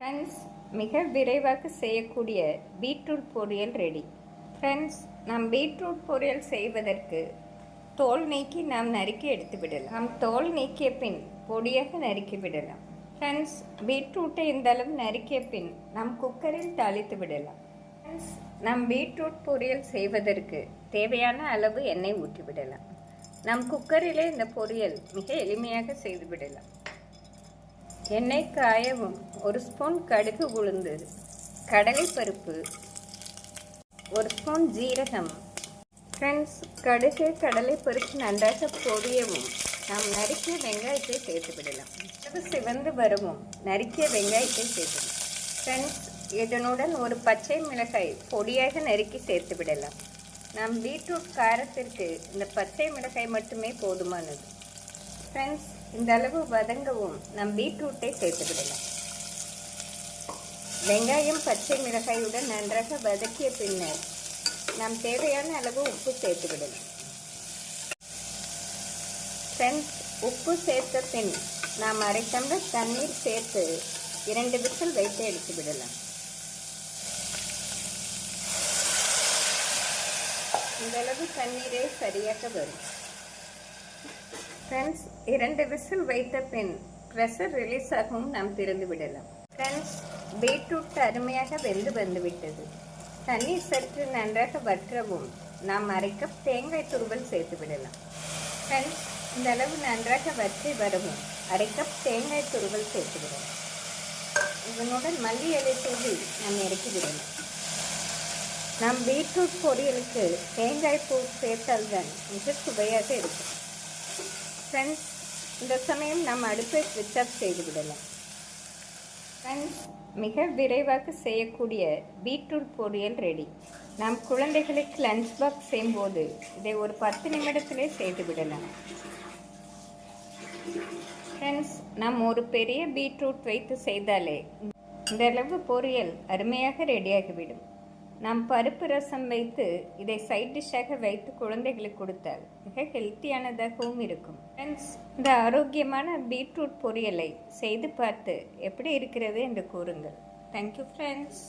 Friends மிக விரைவாக செய்யக்கூடிய பீட்ரூட் பொரியல் ரெடி ஃப்ரெண்ட்ஸ் நாம் பீட்ரூட் பொரியல் செய்வதற்கு தோல் நீக்கி நாம் நறுக்கி எடுத்து விடலாம். நாம் தோல் நீக்கிய பின் பொடியாக நறுக்கி விடலாம். ஃப்ரெண்ட்ஸ் பீட்ரூட்டை இந்தளவு நறுக்கிய பின் நாம் குக்கரில் தாளித்து விடலாம். ஃப்ரெண்ட்ஸ் நாம் பீட்ரூட் பொரியல் செய்வதற்கு தேவையான அளவு எண்ணெய் ஊற்றி விடலாம். நம் குக்கரிலே இந்த பொரியல் மிக எளிமையாக செய்து விடலாம். எண்ணெய் காயவும் ஒரு ஸ்பூன் கடுகு உளுந்து கடலைப்பருப்பு ஒரு ஸ்பூன் ஜீரகம். ஃப்ரெண்ட்ஸ் கடுகு கடலைப்பருப்பு நன்றாக பொரியவும். நாம் நறுக்கிய வெங்காயத்தை சேர்த்து விடலாம் அது சிவந்து வரவும். நறுக்கிய வெங்காயத்தை சேர்த்து ஃப்ரெண்ட்ஸ் இதனுடன் ஒரு பச்சை மிளகாய் பொடியாக நறுக்கி சேர்த்து விடலாம் நாம் பீட்ரூட் காரத்திற்கு இந்த பச்சை மிளகாய் மட்டுமே போதுமானது. ஃப்ரெண்ட்ஸ் இந்த அளவு வதங்கவும் நம் பீட்ரூட்டை சேர்த்து விடலாம் வெங்காயம் பச்சை மிளகாயுடன் நன்றாக வதக்கிய பின்னர் நாம் தேவையான அளவு உப்பு சேர்த்து விடலாம் ஃப்ரெண்ட்ஸ் உப்பு சேர்த்த பின் நாம் அரை டம்ளர் தண்ணீர் சேர்த்து இரண்டு விசில் வைத்து எடுத்து விடலாம் இந்தளவு தண்ணீரே சரியாக வரும். ஃப்ரெண்ட்ஸ் இரண்டு விசில் வைத்த பின் ப்ரெஷர் ரிலீஸ் ஆகவும் நாம் திறந்து விடலாம். ஃப்ரெண்ட்ஸ் பீட்ரூட் அருமையாக வெந்து வந்துவிட்டது. தண்ணீர் சற்று நன்றாக வற்றவும் நாம் அரைக்க தேங்காய் துருவல் சேர்த்து விடலாம். ஃப்ரெண்ட்ஸ் இந்த அளவு நன்றாக வற்றி வரவும் அரைக்க தேங்காய் துருவல் சேர்த்து விடலாம். இதனுடன் மல்லி இலை தூவி நாம் இறக்கி விடலாம். நாம் பீட்ரூட் பொரியலுக்கு தேங்காய் பூ சேர்த்தால்தான் மிக சுவையாக இருக்கும். ஃப்ரெண்ட்ஸ் இந்த சமயம் நாம் அடுப்பை ஸ்விட்ச் ஆஃப் செய்து விடலாம். ஃப்ரெண்ட்ஸ் மிக விரைவாக செய்யக்கூடிய பீட்ரூட் பொரியல் ரெடி நாம் குழந்தைகளுக்கு லஞ்ச் பாக்ஸ் செய்யும்போது இதை ஒரு பத்து நிமிடத்திலே செய்து விடலாம். ஃப்ரெண்ட்ஸ் நாம் ஒரு பெரிய பீட்ரூட் வைத்து செய்தாலே இந்த அளவு பொரியல் அருமையாக ரெடியாகிவிடும் நாம் பருப்பு ரசம் வைத்து இதை சைட் டிஷ்ஷாக வைத்து குழந்தைகளுக்கு கொடுத்தால் மிக ஹெல்த்தியானதாகவும் இருக்கும். ஃப்ரெண்ட்ஸ் இந்த ஆரோக்கியமான பீட்ரூட் பொரியலை செய்து பார்த்து எப்படி இருக்கிறது என்று கூறுங்கள். Thank you friends